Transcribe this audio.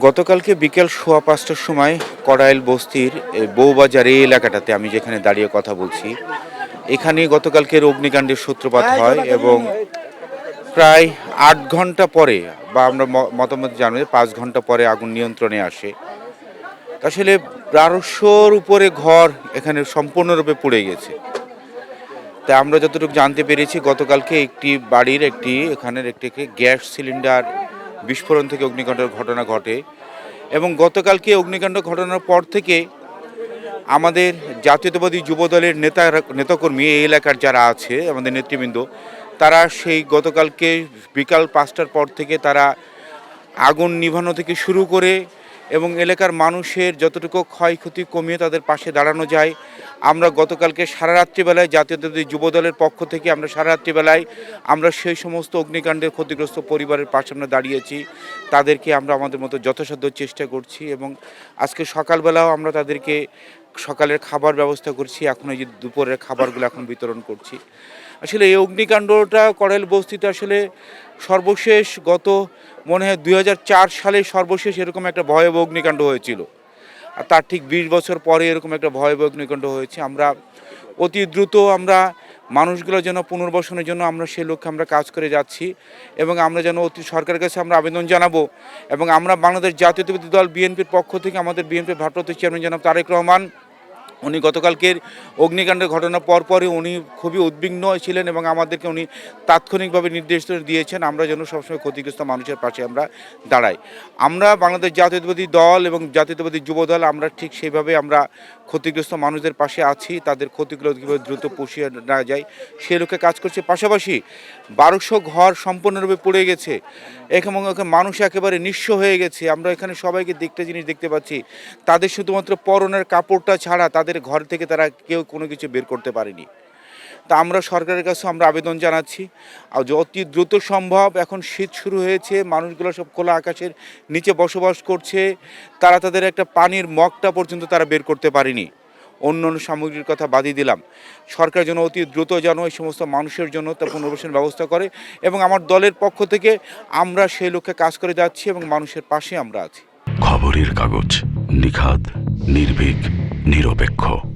গতকালকে বিকেল সোয়া পাঁচটার সময় কড়াইল বস্তির এ, বউবাজার এই এলাকাটাতে আমি যেখানে দাঁড়িয়ে কথা বলছি এখানে গতকালকের অগ্নিকাণ্ডের সূত্রপাত হয় এবং প্রায় আট ঘণ্টা পরে বা আমরা মতামত জানি যে পাঁচ ঘণ্টা পরে আগুন নিয়ন্ত্রণে আসে। আসলে বারোশোর উপরে ঘর এখানে সম্পূর্ণরূপে পুড়ে গেছে। তাই আমরা যতটুকু জানতে পেরেছি গতকালকে একটি বাড়ির একটি এখানের একটি গ্যাস সিলিন্ডার বিস্ফোরণ থেকে অগ্নিকাণ্ডের ঘটনা ঘটে এবং গতকালকে অগ্নিকাণ্ড ঘটনার পর থেকে আমাদের জাতীয়তাবাদী যুবদলের নেতা নেতাকর্মী এই এলাকার যারা আছে, আমাদের নেতৃবৃন্দ, তারা সেই গতকালকে বিকাল পাঁচটার পর থেকে তারা আগুন নিভানো থেকে শুরু করে এবং এলাকার মানুষের যতটুকু ক্ষয়ক্ষতি কমিয়ে তাদের পাশে দাঁড়ানো যায়। আমরা গতকালকে সারা রাত্রিবেলায় জাতীয়তাবাদী যুবদলের পক্ষ থেকে আমরা সারা রাত্রিবেলায় আমরা সেই সমস্ত অগ্নিকাণ্ডের ক্ষতিগ্রস্ত পরিবারের পাশে আমরা দাঁড়িয়েছি। তাদেরকে আমরা আমাদের মতো যথাসাধ্য চেষ্টা করছি এবং আজকে সকালবেলাও আমরা তাদেরকে সকালের খাবার ব্যবস্থা করছি, এখন এই যে দুপুরের খাবারগুলো এখন বিতরণ করছি। আসলে এই অগ্নিকাণ্ডটা করেল বস্তিতে আসলে সর্বশেষ গত মনে হয় দুই হাজার চার সালে সর্বশেষ এরকম একটা ভয়াবহ অগ্নিকাণ্ড হয়েছিল। আর তার ঠিক বিশ বছর পরে এরকম একটা ভয়াবহ অগ্নিকাণ্ড হয়েছে। আমরা অতি দ্রুত আমরা মানুষগুলো যেন পুনর্বাসনের জন্য আমরা সেই লক্ষ্যে আমরা কাজ করে যাচ্ছি এবং আমরা যেন অতি সরকারের কাছে আমরা আবেদন জানাব এবং আমরা বাংলাদেশ জাতীয়তাবাদী দল বিএনপির পক্ষ থেকে আমাদের বিএনপির ভারপ্রাপ্ত চেয়ারম্যান জনাব তারেক রহমান উনি গতকালকের অগ্নিকাণ্ডের ঘটনার পরপরই উনি খুবই উদ্বিগ্ন ছিলেন এবং আমাদেরকে উনি তাৎক্ষণিকভাবে নির্দেশ দিয়েছেন, আমরা যেন সবসময় ক্ষতিগ্রস্ত মানুষের পাশে আমরা দাঁড়াই। আমরা বাংলাদেশ জাতীয়তাবাদী দল এবং জাতীয়তাবাদী যুব দল আমরা ঠিক সেইভাবে আমরা ক্ষতিগ্রস্ত মানুষদের পাশে আছি, তাদের ক্ষতিগুলো কীভাবে দ্রুত পুষিয়ে না যায় সে লক্ষ্যে কাজ করছে। পাশাপাশি বারোশো ঘর সম্পূর্ণরূপে পড়ে গেছে এবং এখানে মানুষ একেবারে নিঃস্ব হয়ে গেছে। আমরা এখানে সবাইকে দেখতে জিনিস দেখতে পাচ্ছি, তাদের শুধুমাত্র পরনের কাপড়টা ছাড়া তাদের ঘর থেকে তারা কেউ কোনো কিছু বের করতে পারেনি। তা আমরা সরকারের কাছে আমরা আবেদন জানাচ্ছি। আর অতি দ্রুত সম্ভব এখন শীত শুরু হয়েছে, মানুষগুলো সব খোলা আকাশের নিচে বসবাস করছে, তারা তাদের একটা পানির মগটা পর্যন্ত তারা বের করতে পারেনি। অন্য অন্য সামগ্রীর কথা বাদই দিলাম। সরকার যেন অতি দ্রুত যেন এই সমস্ত মানুষের জন্য তার পুনর্বাসনের ব্যবস্থা করে এবং আমার দলের পক্ষ থেকে আমরা সেই লক্ষ্যে কাজ করে যাচ্ছি এবং মানুষের পাশে আমরা আছি। খবরের কাগজ, নিখাদ। নির্ভীক নিরপেক্ষ।